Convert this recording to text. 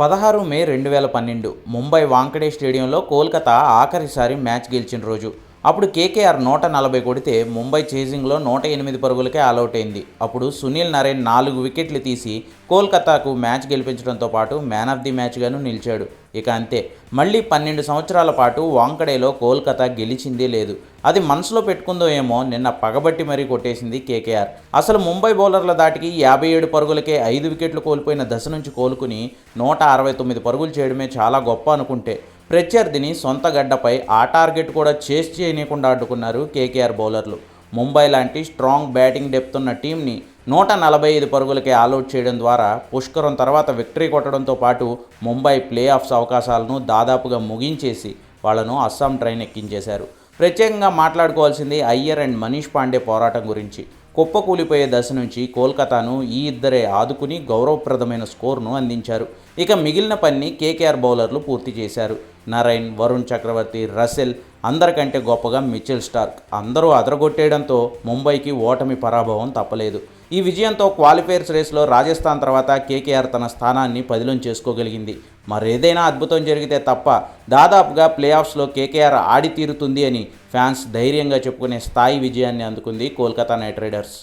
పదహారు మే రెండు వేల పన్నెండు ముంబై వాంకడే స్టేడియంలో కోల్కతా ఆఖరిసారి మ్యాచ్ గెలిచిన రోజు. అప్పుడు కేకేఆర్ నూట నలభై కొడితే ముంబై చేజింగ్లో నూట ఎనిమిది పరుగులకే ఆలౌట్ అయింది. అప్పుడు సునీల్ నరేన్ నాలుగు వికెట్లు తీసి కోల్కతాకు మ్యాచ్ గెలిపించడంతో పాటు మ్యాన్ ఆఫ్ ది మ్యాచ్గాను నిలిచాడు. ఇక అంతే. మళ్ళీ పన్నెండు సంవత్సరాల పాటు వాంకడేలో కోల్కతా గెలిచిందే లేదు. అది మనసులో పెట్టుకుందో ఏమో నిన్న పగబట్టి మరీ కొట్టేసింది కేకేఆర్. అసలు ముంబై బౌలర్ల దాటికి యాభై ఏడు పరుగులకే ఐదు వికెట్లు కోల్పోయిన దశ నుంచి కోలుకుని నూట అరవై తొమ్మిది పరుగులు చేయడమే చాలా గొప్ప అనుకుంటే. ప్రత్యర్థిని సొంత గడ్డపై ఆ టార్గెట్ కూడా చేస్ చేయనీయకుండా అడ్డుకున్నారు కేకేఆర్ బౌలర్లు. ముంబై లాంటి స్ట్రాంగ్ బ్యాటింగ్ డెప్త్ ఉన్న టీంని నూట నలభై ఐదు పరుగులకే ఆల్అవుట్ చేయడం ద్వారా పుష్కరం తర్వాత విక్టరీ కొట్టడంతో పాటు ముంబై ప్లే ఆఫ్స్ అవకాశాలను దాదాపుగా ముగించేసి వాళ్ళను అస్సాం ట్రైన్ ఎక్కించేశారు. ప్రత్యేకంగా మాట్లాడుకోవాల్సింది అయ్యర్ అండ్ మనీష్ పాండే పోరాటం గురించి. కుప్పకూలిపోయే దశ నుంచి కోల్కతాను ఈ ఇద్దరే ఆదుకుని గౌరవప్రదమైన స్కోర్ను అందించారు. ఇక మిగిలిన పని కేకేఆర్ బౌలర్లు పూర్తి చేశారు. నరైన్ వరుణ్ చక్రవర్తి రసెల్ అందరికంటే గొప్పగా మిచెల్ స్టార్క్ అందరూ అదరగొట్టేయడంతో ముంబైకి ఓటమి పరాభవం తప్పలేదు. ఈ విజయంతో క్వాలిఫైర్స్ రేస్లో రాజస్థాన్ తర్వాత కేకేఆర్ తన స్థానాన్ని పదిలం చేసుకోగలిగింది మరేదైనా అద్భుతం జరిగితే తప్ప దాదాపుగా ప్లే ఆఫ్స్లో కేకేఆర్ ఆడి తీరుతుంది అని ఫ్యాన్స్ ధైర్యంగా చెప్పుకునే స్థాయి విజయాన్ని అందుకుంది Kolkata Knight Riders